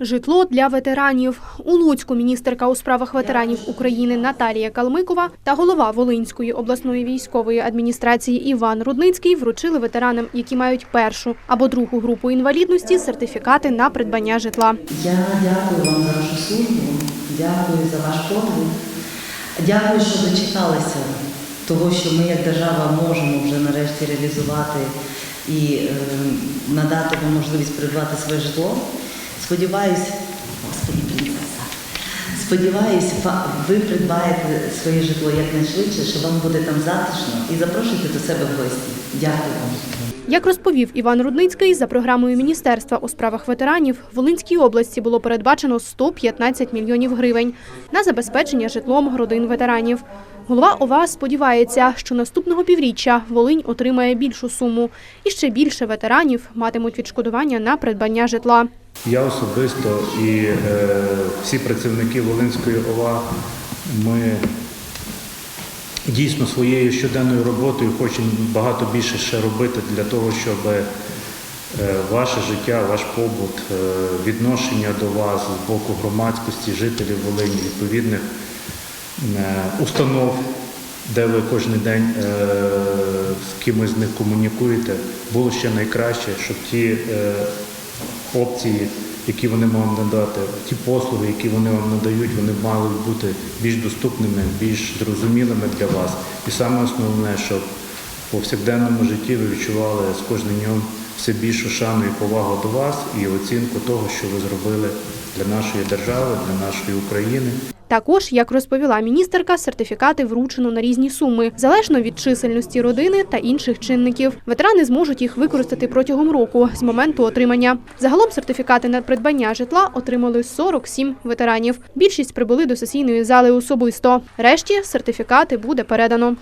Житло для ветеранів у Луцьку міністерка у справах ветеранів України Наталія Калмикова та голова Волинської обласної військової адміністрації Іван Рудницький вручили ветеранам, які мають першу або другу групу інвалідності, сертифікати на придбання житла. Я дякую вам за вашу службу, дякую за ваш подвиг. Дякую, що дочекалися того, що ми як держава можемо вже нарешті реалізувати і е, надати вам можливість придбати своє житло. Сподіваюсь, господи, принцеса, сподіваюсь, ви придбаєте своє житло якнайшвидше, що вам буде там затишно і запрошуйте до себе в гості. Дякую вам. Як розповів Іван Рудницький, за програмою Міністерства у справах ветеранів в Волинській області було передбачено 115 мільйонів гривень на забезпечення житлом родин ветеранів. Голова ОВА сподівається, що наступного півріччя Волинь отримає більшу суму, і ще більше ветеранів матимуть відшкодування на придбання житла. Я особисто і е, всі працівники Волинської ОВА, ми дійсно своєю щоденною роботою хочемо багато більше ще робити для того, щоб е, ваше життя, ваш побут, е, відношення до вас з боку громадськості, жителів Волині, відповідних е, установ, де ви кожен день з кимось з них комунікуєте, було ще найкраще, щоб ті опції, які вони можуть надати, ті послуги, які вони вам надають, вони б бути більш доступними, більш зрозумілими для вас. І саме основне, щоб повсякденному житті ви відчували з кожним днем все більшу шану і повагу до вас і оцінку того, що ви зробили для нашої держави, для нашої України. Також, як розповіла міністерка, сертифікати вручено на різні суми, залежно від чисельності родини та інших чинників. Ветерани зможуть їх використати протягом року з моменту отримання. Загалом сертифікати на придбання житла отримали 47 ветеранів. Більшість прибули до сесійної зали особисто. Решті сертифікати буде передано.